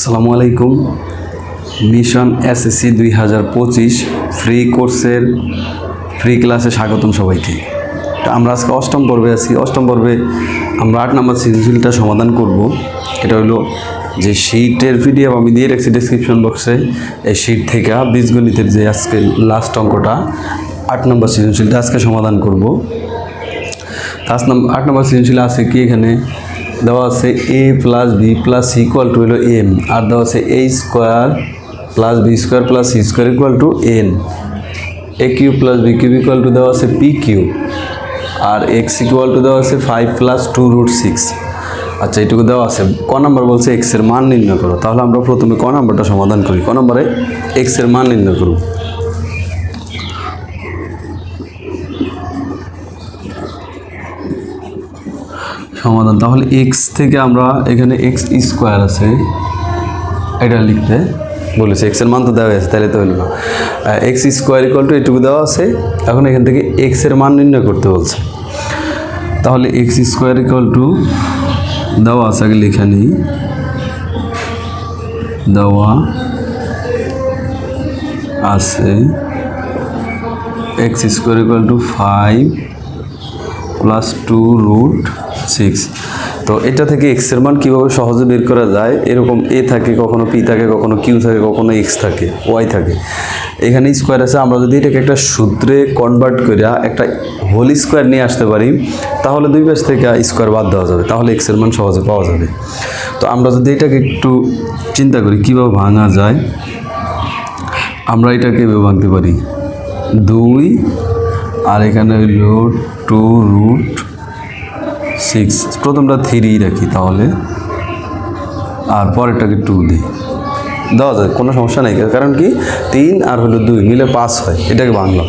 আসসালামু আলাইকুম। Mission SSC দুই হাজার পঁচিশ ফ্রি কোর্সের ফ্রি ক্লাসে স্বাগতম সবাইকে। আমরা আজকে অষ্টম পর্বে আছি। অষ্টম পর্বে আমরা আট নম্বর সৃজনশীলটা সমাধান করব। এটা হলো যে শীটের পিডিএফ আমি দিয়ে রাখছি ডিসক্রিপশন বক্সে এই শীট থেকে বীজগণিতের যে আজকে লাস্ট অঙ্কটা, আট নম্বর সৃজনশীলটা আজকে সমাধান করব। আট নম্বর সৃজনশীল আছে কি এখানে? দেওয়া আছে A plus B plus C equal to হলো এম আর দেওয়া আছে A square plus B square plus C square equal to N A Q plus B Q equal to দেওয়া আছে P Q R X equal to দেওয়া আছে five plus two root six আচ্ছা এইটুকু দেওয়া আছে। ক নাম্বার বলছে এক্সের মান নির্ণয় করো, তাহলে আমরা প্রথমে ক নাম্বারটা সমাধান করি। ক নম্বরে এক্সের মান নির্ণয় করব সমাধান। তাহলে এক্স থেকে আমরা এখানে এক্স স্কোয়ার আছে, এটা লিখতে বলেছে এক্সের মান তো দেওয়া আছে, তাহলে তো হলো এক্স স্কোয়ার ইকুয়াল টু এটুকু দেওয়া আছে, এখন এখান থেকে এক্সের মান নির্ণয় করতে বলছে। তাহলে এক্স স্কোয়ার ইকুয়াল টু দেওয়া আছে, আগে লেখা নেই। দেওয়া আছে X square equal to five plus two root six তো এটা থেকে এক্সের মান কীভাবে সহজে বের করা যায়? এরকম এ থাকে, কখনো পি থাকে, কখনো কিউ থাকে, কখনো এক্স থাকে ওয়াই থাকে। এখানে স্কোয়ার আছে, আমরা যদি এটাকে একটা সূত্রে কনভার্ট করে একটা হোল স্কোয়ার নিয়ে আসতে পারি, তাহলে দুই পাশ থেকে স্কোয়ার বাদ দেওয়া যাবে, তাহলে এক্সের মান সহজে পাওয়া যাবে। তো আমরা যদি এটাকে একটু চিন্তা করি, কীভাবে ভাঙা যায়? আমরা এটাকে এভাবে ভাঙতে পারি। দুই, আর এখানে হইল টু রুট সিক্স প্রথমটা থ্রি রাখি তাহলে। আর পরেরটাকে টু দিই। দেওয়া যায়, কোনো সমস্যা নেই। কারণ কি? তিন আর হলো দুই, মিলে পাঁচ হয়। এটাকে ভাঙলাম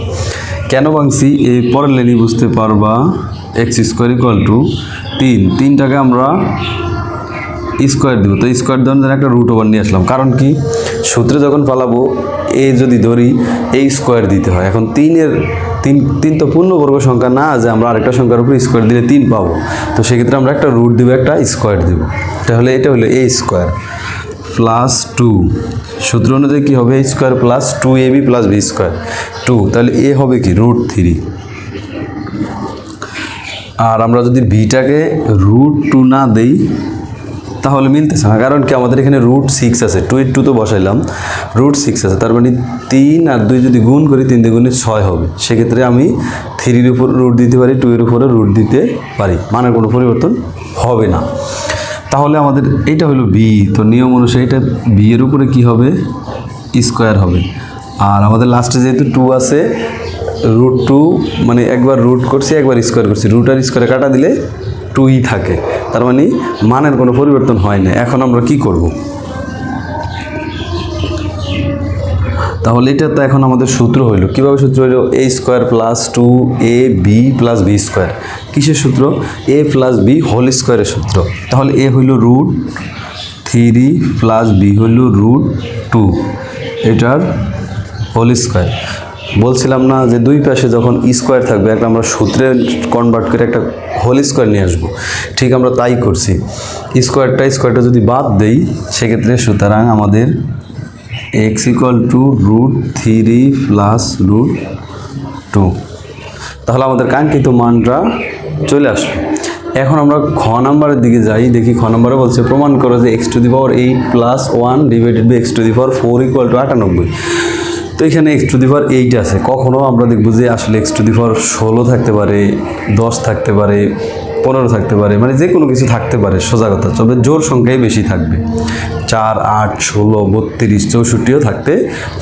কেন ভাঙছি এই পরের লেনি বুঝতে পারবা। এক্স স্কোয়ার ইকুয়াল টু তিন। তিনটাকে আমরা স্কোয়ার দিব। তো স্কোয়ার দেওয়ার জন্য একটা রুট ওভার নিয়ে আসলাম। কারণ কি? সূত্রে যখন পালাবো এ যদি ধরি এই স্কোয়ার দিতে হয়। এখন তিনের তিন তিন তো পূর্ণবর্গ সংখ্যা না যে আমরা আরেকটা সংখ্যার উপর স্কোয়ার দিলে তিন পাবো। তো সেক্ষেত্রে আমরা একটা রুট দিব, একটা স্কোয়ার দিব। তাহলে এটা হলো এ স্কোয়ার প্লাস টু সূত্র অনুযায়ী কী হবে? A square plus two A B plus B square two তাহলে এ হবে কি? রুট থ্রি আর আমরা যদি বিটাকে রুট টু না দেই তাহলে মিলতেছে না, কারণ কি আমাদের এখানে রুট সিক্স আছে। টু টু তো বসাইলাম রুট সিক্স আছে, তার মানে তিন আর দুই যদি গুণ করি, তিন দুগুণে ছয় হবে। সেক্ষেত্রে আমি থ্রির উপর রুট দিতে পারি টু এর উপরে রুট দিতে পারি। মানের কোনো পরিবর্তন হবে না। তাহলে আমাদের এইটা হলো বি তো নিয়ম অনুসারে এটা বি এর উপরে কি হবে? স্কোয়ার হবে। আর আমাদের লাস্টে যেহেতু টু আছে রুট টু মানে একবার রুট করছি, একবার স্কোয়ার করছি। রুট আর স্কোয়ারে কাটা দিলে টুই থাকে। তার মানে মানের কোনো পরিবর্তন হয় না এখন আমরা কি করব? তাহলে এটা তো এখন আমাদের সূত্র হইল। কীভাবে সূত্র হইল? A square plus two A B plus B square কিসের সূত্র? এ প্লাস বি হোল স্কোয়ারের সূত্র। তাহলে এ হইল রুট থ্রি প্লাস বি হইল রুট টু এটার হোল স্কোয়ার বলছিলাম না যে দুই পাশে যখন স্কোয়ার থাকবে, একটা আমরা সূত্রে কনভার্ট করে একটা হোল স্কোয়ার নিয়ে আসব। ঠিক আমরা তাই করছি। স্কোয়ারটা স্কোয়ারটা যদি বাদ দেই, সেক্ষেত্রে সুতরাং আমাদের X equal to root three plus root two তাহলে আমাদের কাঙ্ক্ষিত মানটা চলে আসবে। এখন আমরা খ নাম্বারের দিকে যাই, দেখি খ নাম্বারে বলছে, প্রমাণ করো যে X to the power eight plus one divided by X to the power four equal to আটানব্বই। তো এখানে X to the power eight আছে। কখনও আমরা দেখব যে আসলে এক্স টু দি পাওয়ার ষোলো থাকতে পারে, দশ থাকতে পারে, পনেরো থাকতে পারে মানে যে কোনো কিছু থাকতে পারে, সোজা কথা। তবে জোর সংখ্যাই বেশি থাকবে। চার, আট, ষোলো, বত্রিশ, চৌষট্টিও থাকতে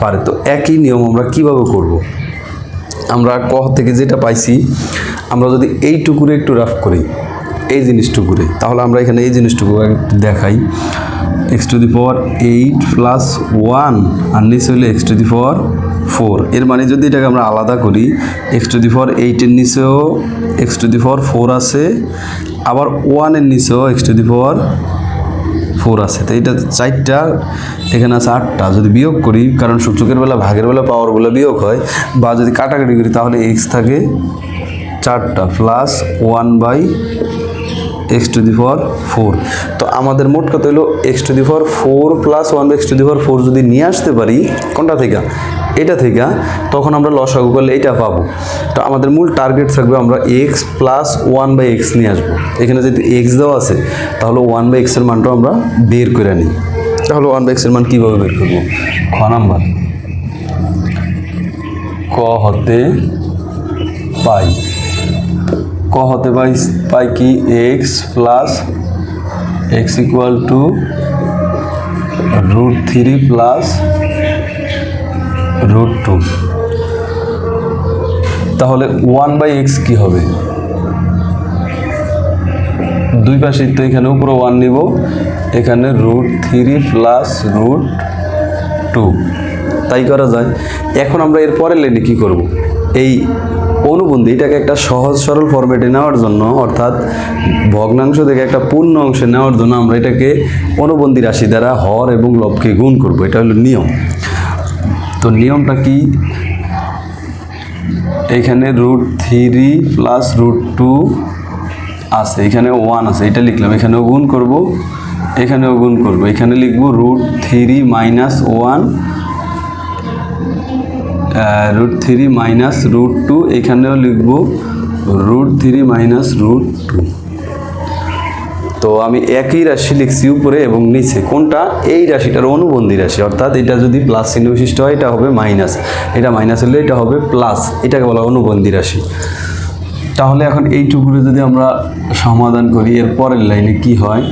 পারে। তো একই নিয়ম আমরা কীভাবে করব। আমরা ক থেকে যেটা পাইছি, আমরা যদি এইটুকুরে একটু রাফ করি, এই জিনিসটুকুরে, তাহলে আমরা এখানে এই জিনিসটুকু দেখাই। X to the power eight plus one আর নিচে হলে X to the power four এর মানে যদি এটাকে আমরা আলাদা করি এক্স টু দি পাওয়ার এইটের নিচেও X to the power four আছে, আবার ওয়ানের নিচেও X to the power four আছে। তো এটা চারটা, এখানে আছে আটটা। যদি বিয়োগ করি, কারণ সূচকের বেলা, ভাগের বেলা পাওয়ার বেলা বিয়োগ হয়, বা যদি কাটাকাটি করি, তাহলে এক্স থাকে চারটা plus one by X to the power four তো আমাদের মোট কত হলো? X to the power four plus one X to the power four যদি নিয়ে আসতে পারি, কোনটা থেকে? এটা থেকে। তখন আমরা লসাগু করলে এটা পাবো। তো আমাদের মূল টার্গেট থাকবে আমরা X plus one by X নিয়ে আসব। এখানে যদি এক্স দেওয়া আছে, তাহলে ওয়ান বাই এক্সের মানটাও আমরা বের করে নিই তাহলে ওয়ান বাই এক্সের মান কীভাবে বের করব? খ নাম্বার। ক হতে পাই। ক হতে পাই পাই কি? X plus X equal to root three plus root two তাহলে ওয়ান বাই এক্স কী হবে? দুই পাশে তো এখানে উপরে ওয়ান নিব, এখানে root three plus root two তাই করা যায়। এখন আমরা এর পরের লাইনে কী করব? এই অনুবন্ধী, এটাকে একটা সহজ, সরল ফরম্যাটে নেওয়ার জন্য, অর্থাৎ ভগ্নাংশ থেকে একটা পূর্ণ অংশে নেওয়ার জন্য আমরা এটাকে অনুবন্ধী রাশি দ্বারা হর এবং লবকে গুণ করব। এটা হলো নিয়ম। তো নিয়মটা কি? এখানে root three plus root two আছে, এখানে ওয়ান আছে, এটা লিখলাম। এখানেও গুণ করব, এখানেও গুণ করব। এখানে লিখব root three minus one root three minus root two এখানেও লিখব root three minus root two তো আমি একই রাশি লিখছি উপরে এবং নিচে। কোনটা? এই রাশিটার অনুবন্ধী রাশি। অর্থাৎ এটা যদি প্লাস চিহ্ন বিশিষ্ট হয়, এটা হবে মাইনাস এটা মাইনাস হলে এটা হবে প্লাস এটাকে বলা অনুবন্ধী রাশি। তাহলে এখন এইটুকুরে যদি আমরা সমাধান করি, এর পরের লাইনে কি হয়?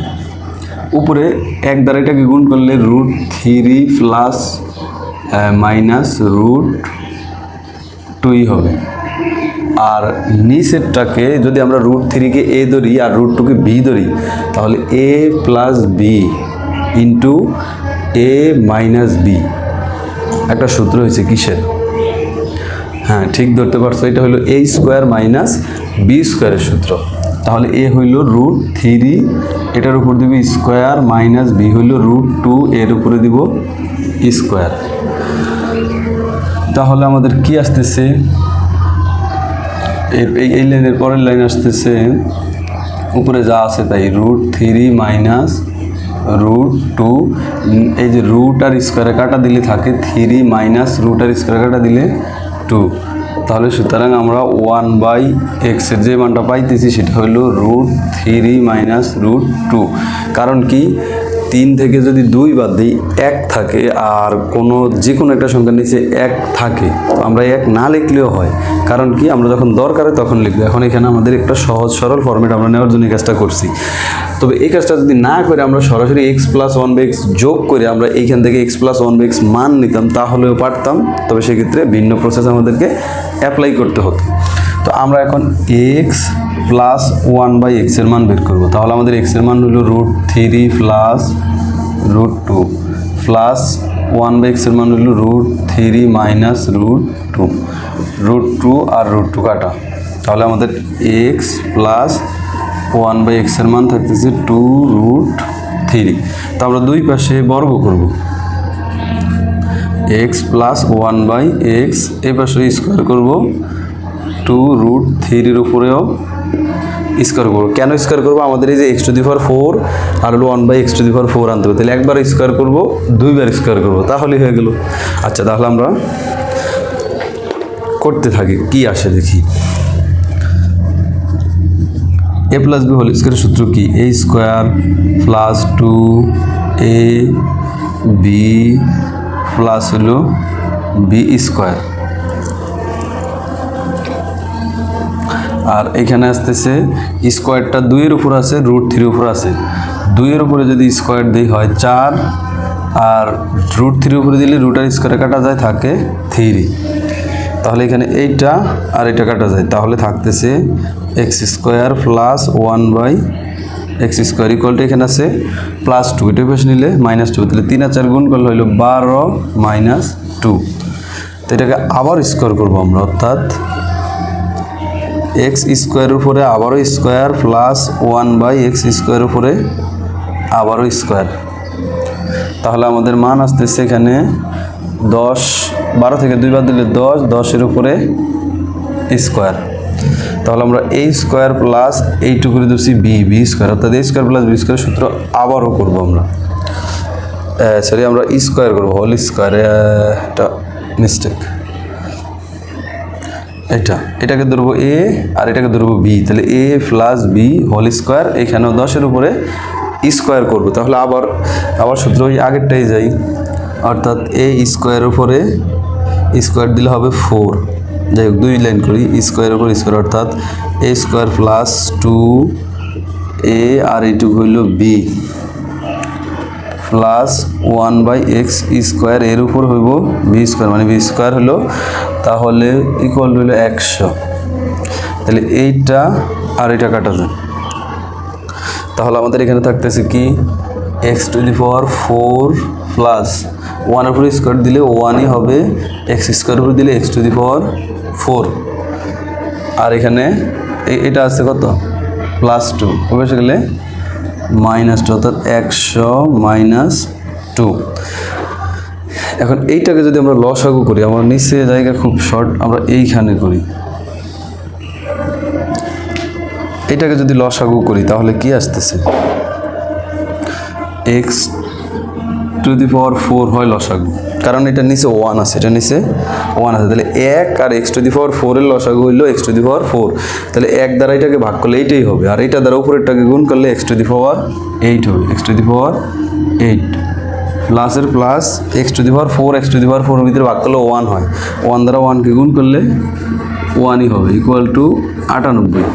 উপরে এক দ্বারা এটাকে গুণ করলে root three plus minus root টুই হবে। আর নিচেরটাকে যদি আমরা রুট থ্রিকে এ ধরি আর রুট টুকে বি ধরি, তাহলে A plus B into A minus B একটা সূত্র হয়েছে কিসের? হ্যাঁ ঠিক ধরতে পারছ, এটা হলো এ স্কোয়ার মাইনাস বি স্কোয়ারের সূত্র। তাহলে এ হইল রুট থ্রি এটার উপর দিব স্কোয়ার মাইনাস বি হইল রুট টু এর উপরে দিব স্কোয়ার তাহলে আমাদের কি আসতেছে? এই- লাইনের পরের লাইন আসতেছে, উপরে যা আছে তাই root three minus root two এই যে রুট আর স্কোয়ারে কাটা দিলে থাকে থ্রি মাইনাস রুট আর স্কোয়ারে কাটা দিলে টু তাহলে সুতরাং আমরা ওয়ান বাই এক্সের যে মানটা পাইতেছি সেটা হলো root three minus root two কারণ কি? তিন থেকে যদি দুই বাদ দিই, এক থাকে আর কোনো যে কোনো একটা সংখ্যার নিচে এক থাকে, তো আমরা এক না লিখলেও হয়। কারণ কি? আমরা যখন দরকারে তখন লিখব। এখন এখানে আমাদের একটা সহজ সরল ফর্মেট আমরা নেওয়ার জন্য এই কাজটা করছি। তবে এই কাজটা যদি না করে আমরা সরাসরি X plus one by X যোগ করে আমরা এইখান থেকে X plus one by X মান নিতাম, তাহলেও পারতাম। তবে সেক্ষেত্রে ভিন্ন প্রসেস আমাদেরকে অ্যাপ্লাই করতে হতো। তো আমরা এখন এক্স প্লাস ওয়ান বাই এক্সের মান বের করব। তাহলে আমাদের এক্সের মান হলো root three plus root two plus one by এক্সের মান হলো root three minus root two root two আর রুট টু কাটা। তাহলে আমাদের এক্স প্লাস ওয়ান বাই এক্সের মান থাকতেছে টু রুট থ্রি তো আমরা দুই পাশে বর্গ করব। X plus one by X এ পাশে স্কোয়ার করব। টু রুট থ্রির উপরেও। স্কোয়ার করব। কেন স্কোয়ার করব? আমাদের এই যে X to the power four আর হলো one by X to the power four আনতে হবে। তাহলে একবার স্কোয়ার করব, দুইবার স্কোয়ার করব তাহলেই হয়ে গেল। আচ্ছা তাহলে আমরা করতে থাকি, কি আসে দেখি। এ প্লাস বি হোল স্কোয়ারের সূত্র কি? A square plus two A B plus হলো বি স্কোয়ার আর এখানে আসতেছে স্কোয়ারটা দুইয়ের উপর আছে রুট থ্রির উপর আছে। দুইয়ের উপরে যদি স্কোয়ার দিই হয় চার, আর রুট থ্রির উপরে দিলে রুট আর স্কোয়ারে কাটা যায়, থাকে থ্রি তাহলে এখানে এইটা আর এটা কাটা যায়। তাহলে থাকতেছে X square plus one by X square ইকুয়ালটা এখানে আছে প্লাস টু এটা বেশ নিলে মাইনাস টু তাহলে তিন আর চার গুণ করলে হইল বারো মাইনাস টু তো এটাকে আবার স্কোয়ার করব আমরা, অর্থাৎ এক্স স্কোয়ার উপরে আবারও square plus one by X square উপরে আবারও স্কোয়ার। তাহলে আমাদের মান আসতেছে এখানে দশ, বারো থেকে দুই বার দিলে দশ, দশের উপরে স্কোয়ার। তাহলে আমরা এ স্কোয়ার প্লাস এইটু করে দিচ্ছি বি বি স্কোয়ার। অর্থাৎ A square plus B square সূত্র আবারও করব আমরা। সরি আমরা স্কোয়ার করব হোল স্কোয়ার এটা মিস্টেক এটা, এটাকে ধরবো এ আর এটাকে ধরবো বি তাহলে A plus B whole square এখানেও দশের উপরে স্কোয়ার করব। তাহলে আবার আবার সূত্র ওই আগেরটাই যাই। অর্থাৎ এ স্কোয়ার উপরে স্কোয়ার দিলে হবে ফোর যাই হোক, দুই লাইন করি স্কোয়ার উপর স্কোয়ার অর্থাৎ A square plus two A আর এইটুকু হইল B plus one by X square এর উপর হইব বি স্কোয়ার মানে বি স্কোয়ার হলো তাহলে ইকুয়াল হইল একশো। তাহলে এইটা আর এটা কাটা যায়। তাহলে আমাদের এখানে থাকতেছে কি? X to the power four plus ওয়ানের উপর স্কোয়ার দিলে ওয়ানই হবে। এক্স স্কোয়ার উপর দিলে X to the power four. আর এখানে এটা আছে কত? Plus two. বসে গেলে? মাইনাস টু, অর্থাৎ একশো মাইনাস টু। এখন এইটাকে যদি আমরা লসাগু করি, আমার নিচে জায়গা খুব শর্ট আমরা এইখানে করি। এটাকে যদি লসাগু করি, তাহলে কি আসতেছে? X to the power four হয় লসাগু। কারণ এটা নিচে ওয়ান আছে, এটা নিচে ওয়ান আছে। তাহলে এক আর এক্স টু দি পাওয়ার ফোরের লসাগু হইল X to the power four তাহলে এক দ্বারা এটাকে ভাগ করলে এইটাই হবে, আর এইটা দ্বারা উপরেরটাকে গুণ করলে X to the power eight হবে X to the power eight প্লাসের plus X to the power four X to the power ফোরের ভিতরে ভাগ করলে ওয়ান হয়। ওয়ান দ্বারা ওয়ানকে গুণ করলে ওয়ানই হবে ইকুয়াল টু আটানব্বই।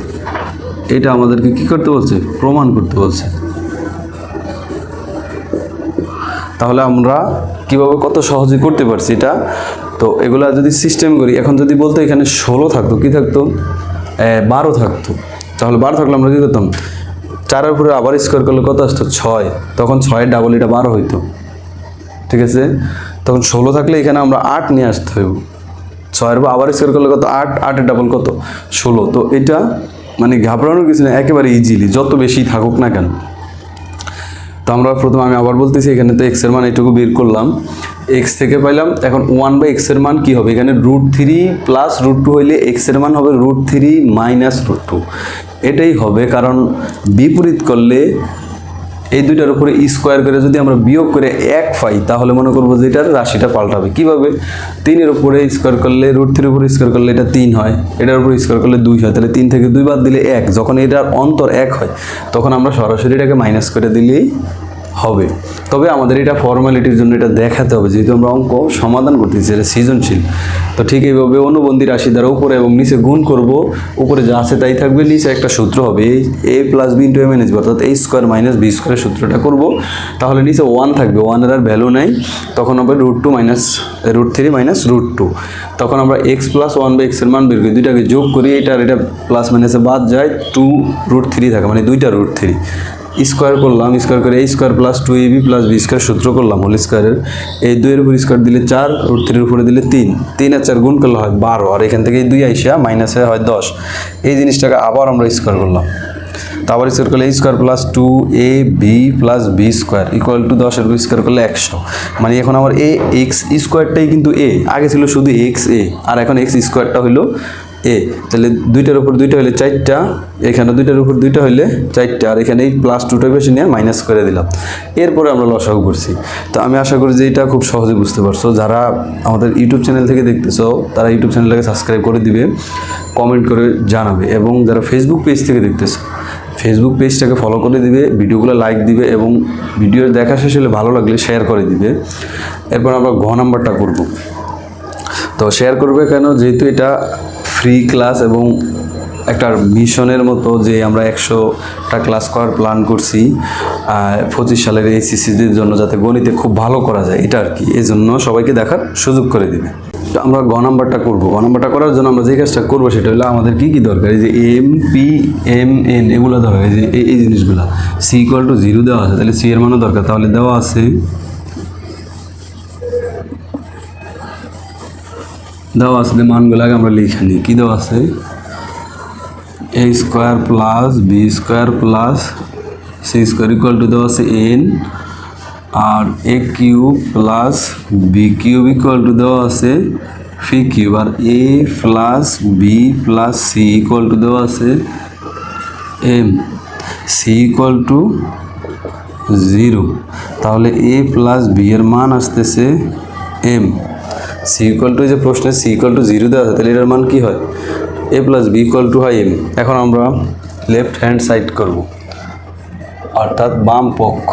এটা আমাদেরকে কি করতে বলছে? প্রমাণ করতে বলছে। তাহলে আমরা কীভাবে কত সহজে করতে পারছি এটা? তো এগুলা যদি সিস্টেম করি, এখন যদি বলতো এখানে ষোলো থাকতো, কি থাকতো? বারো থাকতো। তাহলে বারো থাকলে আমরা কী করতাম? চারের উপরে আবার স্কোয়ার করলে কত আসতো? ছয়। তখন ছয়ের ডাবল এটা বারো হইতো। ঠিক আছে? তখন ষোলো থাকলে এখানে আমরা আট নিয়ে আসতে হইব ছয়ের উপর আবার স্কোয়ার করলে কত? আট, আটের ডাবল কত? ষোলো। তো এটা মানে ঘাবড়ানোর কিছু না একেবারে ইজিলি যত বেশি থাকুক না কেন। তো আমরা প্রথমে আমি আবার বলতেছি, এখানে তো এক্সের মান এটুকু বের করলাম। এক্স থেকে পাইলাম, এখন ওয়ান বাই এক্সের মান কী হবে? এখানে root three plus root two হইলে এক্সের মান হবে root three minus root two এটাই হবে, কারণ বিপরীত করলে এই দুইটার উপরে স্কোয়ার করে যদি আমরা বিয়োগ করে এক পাই, তাহলে মনে করব যে এটার রাশিটা পাল্টাবে। কীভাবে? তিনের উপরে স্কোয়ার করলে রুট থ্রির উপরে স্কোয়ার করলে এটা তিন হয়, এটার উপরে স্কোয়ার করলে দুই হয়, তাহলে তিন থেকে দুই বাদ দিলে এক। যখন এটার অন্তর এক হয়, তখন আমরা সরাসরি এটাকে মাইনাস করে দিলেই হবে। তবে আমাদের এটা ফর্মালিটির জন্য এটা দেখাতে হবে। যেহেতু আমরা অঙ্ক সমাধান করতেছি এটা সৃজনশীল। তো ঠিক এইভাবে অনুবন্ধী রাশি দ্বারা উপরে এবং নিচে গুণ করব। উপরে যা আছে তাই থাকবে, নিচে একটা সূত্র হবে। A plus B into M N অর্থাৎ এই স্কোয়ার মাইনাস বি স্কোয়ারের সূত্রটা করব। তাহলে নিচে ওয়ান থাকবে ওয়ানের আর ভ্যালু নাই। তখন হবে root two minus root three minus root two তখন আমরা এক্স প্লাস ওয়ান বাই এক্সের মান বের করি। দুইটাকে যোগ করি এটা আর এটা প্লাস মাইনাসে বাদ যায় টু রুট থ্রি থাকে মানে দুইটা রুট থ্রি স্কোয়ার করলাম, স্কোয়ার করে এই square plus two A B plus B square সূত্র করলাম হোল স্কোয়ারের এই দুইয়ের উপর স্কোয়ার দিলে চার রুট থ্রির উপরে দিলে তিন। তিন আর চার গুণ করলে হয় বারো, আর এখান থেকে এই দুই আইসা মাইনাসে হয় দশ। এই জিনিসটাকে আবার আমরা স্কোয়ার করলাম। তারপর স্কোয়ার করলে এই square plus two A B plus B square equal to দশের স্কোয়ার করলে একশো। মানে এখন আমার এ এক্স স্কোয়ারটাই কিন্তু এ আগে ছিল শুধু এক্স এ আর এখন এক্স স্কোয়ারটা হলো এ, তাহলে দুইটার উপর দুইটা হলে চারটা, এখানে দুইটার উপর দুইটা হলে চারটা, আর এখানে এই প্লাস টুটা বেশি নিয়ে মাইনাস করে দিলাম। এরপরে আমরা লসাগু করছি। তো আমি আশা করি যে এটা খুব সহজে বুঝতে পারছ। যারা আমাদের ইউটিউব চ্যানেল থেকে দেখতেছো, তারা ইউটিউব চ্যানেলটাকে সাবস্ক্রাইব করে দিবে কমেন্ট করে জানাবে, এবং যারা ফেসবুক পেজ থেকে দেখতেছো ফেসবুক পেজটাকে ফলো করে দিবে, ভিডিওগুলো লাইক দিবে, এবং ভিডিও দেখা শেষ হলে ভালো লাগলে শেয়ার করে দিবে। এরপর আমরা ঘ নাম্বারটা করব। তো শেয়ার করবে কেন? যেহেতু এটা ফ্রি ক্লাস এবং একটা মিশনের মতো যে আমরা একশোটা ক্লাস করার প্ল্যান করছি পঁচিশ সালের এই সিসিদের জন্য যাতে গণিতে খুব ভালো করা যায়, এটা আর কি। এই জন্য সবাইকে দেখার সুযোগ করে দিবে। তো আমরা গ নাম্বারটা করব। গ নাম্বারটা করার জন্য আমরা যে কাজটা করব সেটা হলো আমাদের কী কী দরকার? এই যে এম পি এম এন এগুলো দরকার। এই যে এই- এই জিনিসগুলো। সি ইকুয়াল টু জিরো দেওয়া আছে। তাহলে সি এর মানও দরকার। তাহলে দেওয়া আছে দেওয়া আছে যে মানগুলো আগে আমরা লিখে নিই। কী দেওয়া আছে? A square plus B square plus C square equal to দেওয়া আছে N R A cube plus B cube equal to দেওয়া আছে P cube R A plus B plus C equal to দেওয়া আছে M C equal to zero তাহলে A plus B এর মান আসতেছে এম সি ইকুয়াল টু যে প্রশ্নে সি ইকুয়াল টু জিরো দেওয়া আছে, তাহলে এটার মান কি হয়? A plus B equal to হয় এম এখন আমরা লেফট হ্যান্ড সাইড করব। অর্থাৎ বাম পক্ষ।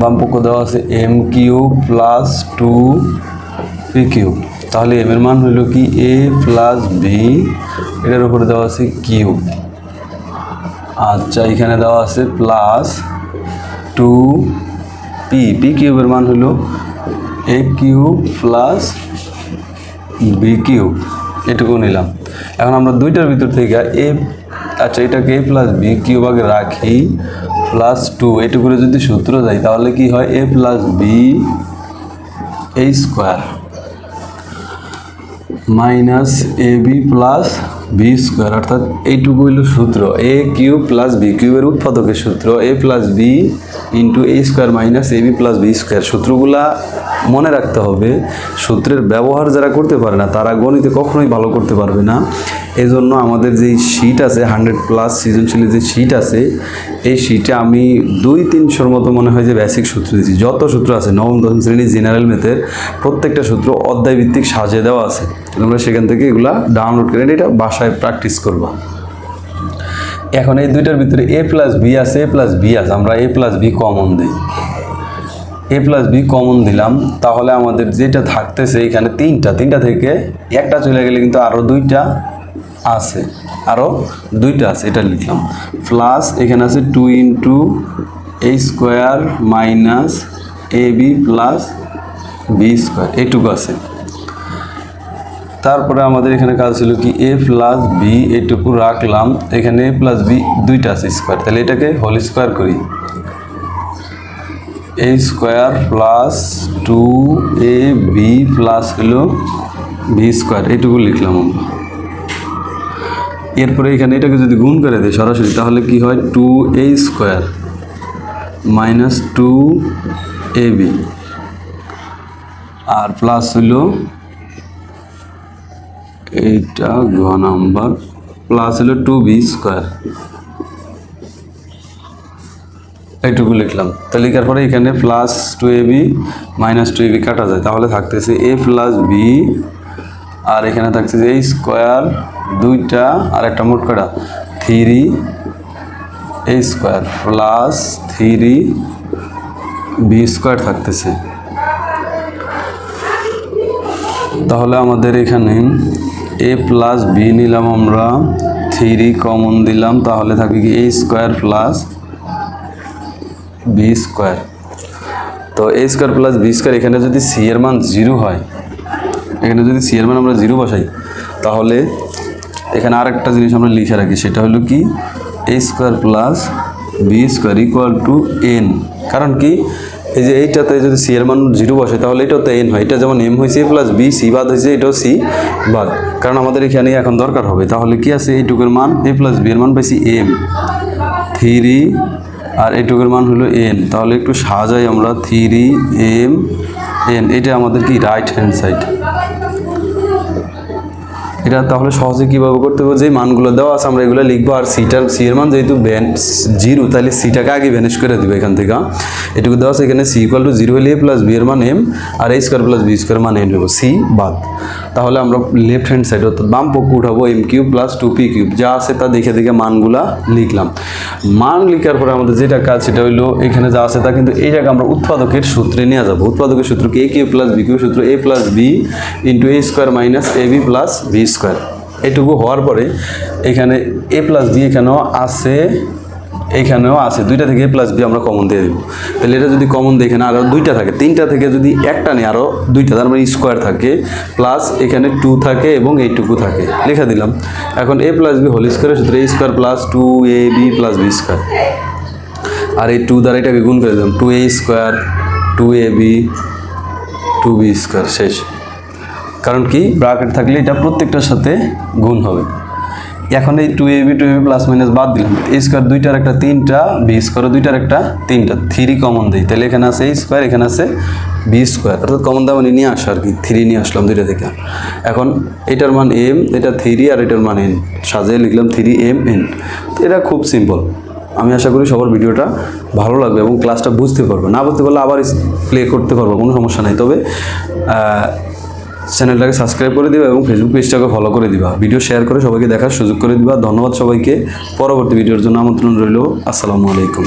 বাম পক্ষ দেওয়া আছে M Q plus two P Q তাহলে এম এর মান হইল কি? এ প্লাস বি এটার উপরে দেওয়া আছে কিউ আচ্ছা এখানে দেওয়া আছে প্লাস টু পি পি কিউবের মান হলো A cube plus B cube এটুকু নিলাম। এখন আমরা দুইটার ভিতর থেকে এ আচ্ছা এটাকে এ প্লাস বি কিউব আগে রাখি প্লাস টু এটুকুরে যদি সূত্র যাই তাহলে কি হয়? A plus B A square minus A B plus B square অর্থাৎ এইটুকু হইল সূত্র। এ কিউব প্লাস বি কিউবের উৎপাদকের সূত্র। A plus B into A square minus A B plus B square সূত্রগুলা মনে রাখতে হবে, সূত্রের ব্যবহার যারা করতে পারে না, তারা গণিতে কখনোই ভালো করতে পারবে না। এই জন্য আমাদের যে শীট আছে হান্ড্রেড প্লাস সৃজনশীলের যে শীট আছে, এই শীটে আমি দুই তিনশোর মতো মনে হয় যে বেসিক সূত্র দিয়েছি। যত সূত্র আছে, নবম, দশম শ্রেণি জেনারেল মেথের প্রত্যেকটা সূত্র অধ্যায় ভিত্তিক সাজিয়ে দেওয়া আছে। তোমরা সেখান থেকে এগুলা ডাউনলোড করে এটা বাসায় প্র্যাকটিস করবা। এখন এই দুইটার ভিতরে এ প্লাস বি আছে এ প্লাস বি আছে, আমরা এ প্লাস বি কমন দিই। এ প্লাস বি কমন দিলাম, তাহলে আমাদের যেটা থাকতেছে এখানে তিনটা তিনটা থেকে একটা চলে গেলে কিন্তু আরও দুইটা আছে আরও দুইটা আছে, এটা লিখলাম। প্লাস এখানে আছে two into A square minus A B plus B square এইটুকু আছে। তারপরে আমাদের এখানে কাজ ছিল কি এ প্লাস বি এইটুকু রাখলাম। এখানে এ প্লাস বি দুইটা আছে স্কোয়ার তাহলে এটাকে হোল স্কোয়ার করি। A square plus two A B plus হলো বি স্কোয়ার এইটুকু লিখলাম আমরা। এরপরে এখানে এটাকে যদি গুণ করে দেয় সরাসরি, তাহলে কি হয়? Two A square minus two A B R plus হলো এইটা ঘ নাম্বার প্লাস হলো টু বি স্কোয়ার এইটুকু লিখলাম। তো লেখার পরে এখানে plus two A B minus two A B কাটা যায়। তাহলে থাকতেছে এ প্লাস বি আর এখানে থাকতেছে এই স্কোয়ার দুইটা, আর একটা মোট কাটা three A square plus three B square থাকতেছে। তাহলে আমাদের এখানে এ প্লাস বি নিলাম আমরা থ্রি কমন দিলাম, তাহলে থাকে কি A square plus B square তো A square plus B square এখানে যদি সি এর মান জিরো হয়, এখানে যদি সি এর মান আমরা জিরো বসাই, তাহলে এখানে আরেকটা জিনিস আমরা লিখে রাখি, সেটা হলো কি A square plus B square equal to N কারণ কি? এই যে এইটাতে যদি সি এর মান জিরো বসে, তাহলে এটাও তো এন হয়। এটা যেমন এম হয়েছে প্লাস বি সি বাদ হয়েছে, এটাও সি বাদ। কারণ আমাদের এখানে এখন দরকার হবে। তাহলে কি আছে? এইটুকুর মান এ প্লাস বি এর মান পাইছি এম থ্রি আর এইটুকুর মান হলো এন তাহলে একটু সাজাই আমরা। থ্রি এম এন এটা আমাদের কি? রাইট হ্যান্ড সাইড এটা তাহলে সহজে কীভাবে করতে হবে? যে মানগুলো দেওয়া আছে, আমরা এগুলো লিখব আর সিটার সি এর মান যেহেতু ব্যান জিরো তাহলে সিটাকে আগে ব্যানেজ করে দেবে এখান থেকে। এটুকু দেওয়া আছে এখানে সি ইকুয়াল টু জিরো হলে এ প্লাস বি এর মান M R A square plus B square মান এম নেব সি বাদ। তাহলে আমরা লেফট হ্যান্ড সাইড অর্থাৎ বাম পক্ষ উঠাবো M cube plus two P cube যা আছে তা দেখে দেখে মানগুলা লিখলাম। মান লিখার পরে আমাদের যেটা কাজ সেটা হলো এখানে যা আছে তা কিন্তু এই জায়গায় আমরা উৎপাদকের সূত্রে নিয়ে যাব। উৎপাদকের সূত্র কি? A Q plus B Q সূত্র A plus B into A square minus A B plus B square এটুকু হওয়ার পরে এখানে এ প্লাস বি এখানেও আছে এইখানেও আছে, দুইটা থেকে প্লাস বি আমরা কমন দিয়ে দেবো। তাহলে এটা যদি কমন দিয়ে এখানে আরও দুইটা থাকে, তিনটা থেকে যদি একটা নেই আরও দুইটা, তার মানে স্কোয়ার থাকে প্লাস এখানে টু থাকে এবং এইটুকু থাকে। লেখা দিলাম। এখন এ প্লাস বি হোল স্কোয়ারের সূত্রে A square plus two A B plus B square আর এই টু দ্বারা এটাকে গুণ করে দিলাম two A square two A B two B square শেষ। কারণ কি? ব্রাকেট থাকলে এটা প্রত্যেকটার সাথে গুণ হবে। এখন এই two A B two A B plus minus বাদ দিলাম। এ স্কোয়ার দুইটার একটা তিনটা বি স্কোয়ার দুইটার একটা তিনটা। থ্রি কমন দিই। তাহলে এখানে আছে এ স্কোয়ার এখানে আছে বি স্কোয়ার অর্থাৎ কমন দাম মানে নিয়ে আসা আর কি। থ্রি নিয়ে আসলাম দুইটা থেকে। এখন এটার মান এম এটা থ্রি আর এটার মান এন সাজিয়ে লিখলাম থ্রি এম এন এটা খুব সিম্পল আমি আশা করি সবার ভিডিওটা ভালো লাগবে এবং ক্লাসটা বুঝতে পারবে। না বুঝতে পারলে আবার প্লে করতে পারব, কোনো সমস্যা নেই। তবে চ্যানেলটাকে সাবস্ক্রাইব করে দিবা এবং ফেসবুক পেজটাকে ফলো করে দিবা। ভিডিও শেয়ার করে সবাইকে দেখার সুযোগ করে দিবা। ধন্যবাদ সবাইকে। পরবর্তী ভিডিওর জন্য আমন্ত্রণ রইল। আসসালামু আলাইকুম।